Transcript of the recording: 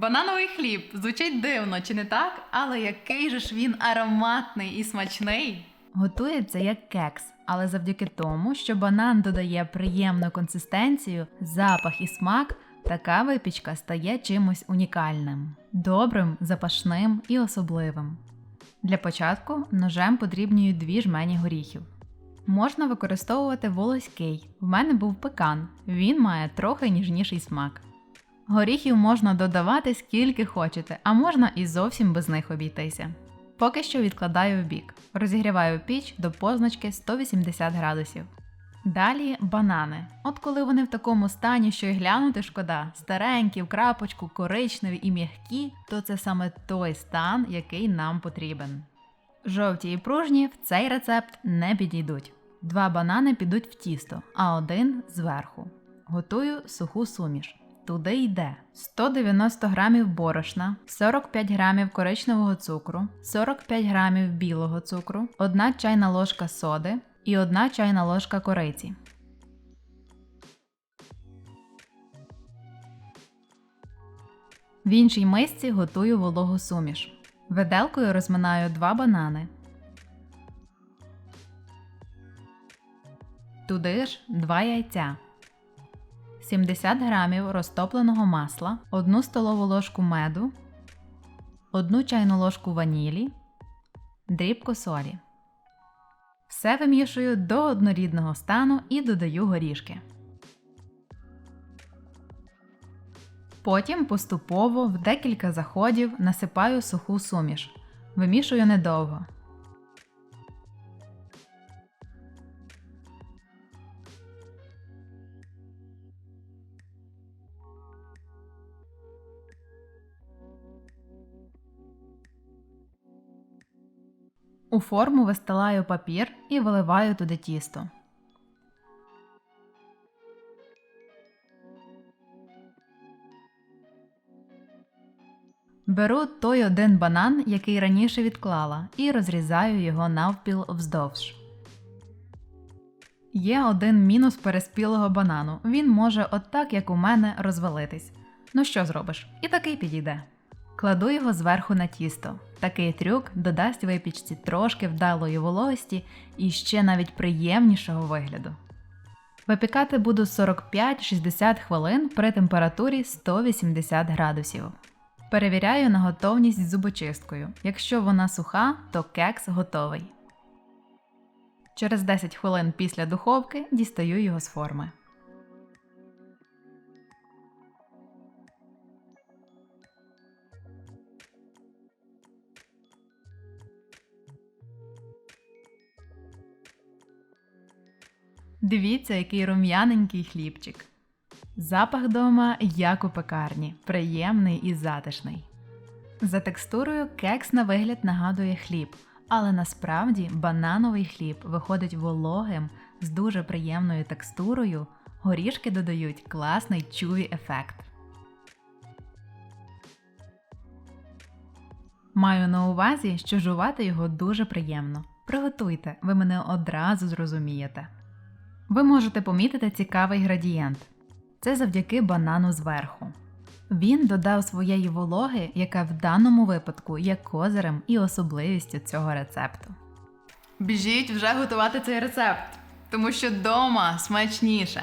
Банановий хліб звучить дивно, чи не так? Але який же ж він ароматний і смачний. Готується як кекс, але завдяки тому, що банан додає приємну консистенцію, запах і смак, така випічка стає чимось унікальним, добрим, запашним і особливим. Для початку ножем подрібнюють дві жмені горіхів. Можна використовувати волоський. В мене був пекан, він має трохи ніжніший смак. Горіхів можна додавати скільки хочете, а можна і зовсім без них обійтися. Поки що відкладаю в бік. Розігріваю піч до позначки 180 градусів. Далі банани. От коли вони в такому стані, що й глянути шкода, старенькі, в крапочку, коричневі і м'які, то це саме той стан, який нам потрібен. Жовті і пружні в цей рецепт не підійдуть. Два банани підуть в тісто, а один зверху. Готую суху суміш. Туди йде 190 грамів борошна, 45 грамів коричневого цукру, 45 грамів білого цукру, 1 чайна ложка соди і 1 чайна ложка кориці. В іншій мисці готую вологу суміш. Виделкою розминаю 2 банани. Туди ж 2 яйця. 70 грамів розтопленого масла, 1 столову ложку меду, 1 чайну ложку ванілі, дрібку солі. Все вимішую до однорідного стану і додаю горішки. Потім поступово в декілька заходів насипаю суху суміш. Вимішую недовго. У форму вистилаю папір і виливаю туди тісто. Беру той один банан, який раніше відклала, і розрізаю його навпіл вздовж. Є один мінус переспілого банану. Він може, отак, як у мене, розвалитись. Ну що зробиш? І такий підійде. Кладу його зверху на тісто. Такий трюк додасть випічці трошки вдалої вологості і ще навіть приємнішого вигляду. Випікати буду 45-60 хвилин при температурі 180 градусів. Перевіряю на готовність зубочисткою. Якщо вона суха, то кекс готовий. Через 10 хвилин після духовки дістаю його з форми. Дивіться, який рум'яненький хлібчик. Запах дома, як у пекарні, приємний і затишний. За текстурою кекс на вигляд нагадує хліб, але насправді банановий хліб виходить вологим з дуже приємною текстурою, горішки додають класний чуві ефект. Маю на увазі, що жувати його дуже приємно. Приготуйте, ви мене одразу зрозумієте. Ви можете помітити цікавий градієнт. Це завдяки банану зверху. Він додав своєї вологи, яка в даному випадку є козирем і особливістю цього рецепту. Біжіть вже готувати цей рецепт, тому що дома смачніше.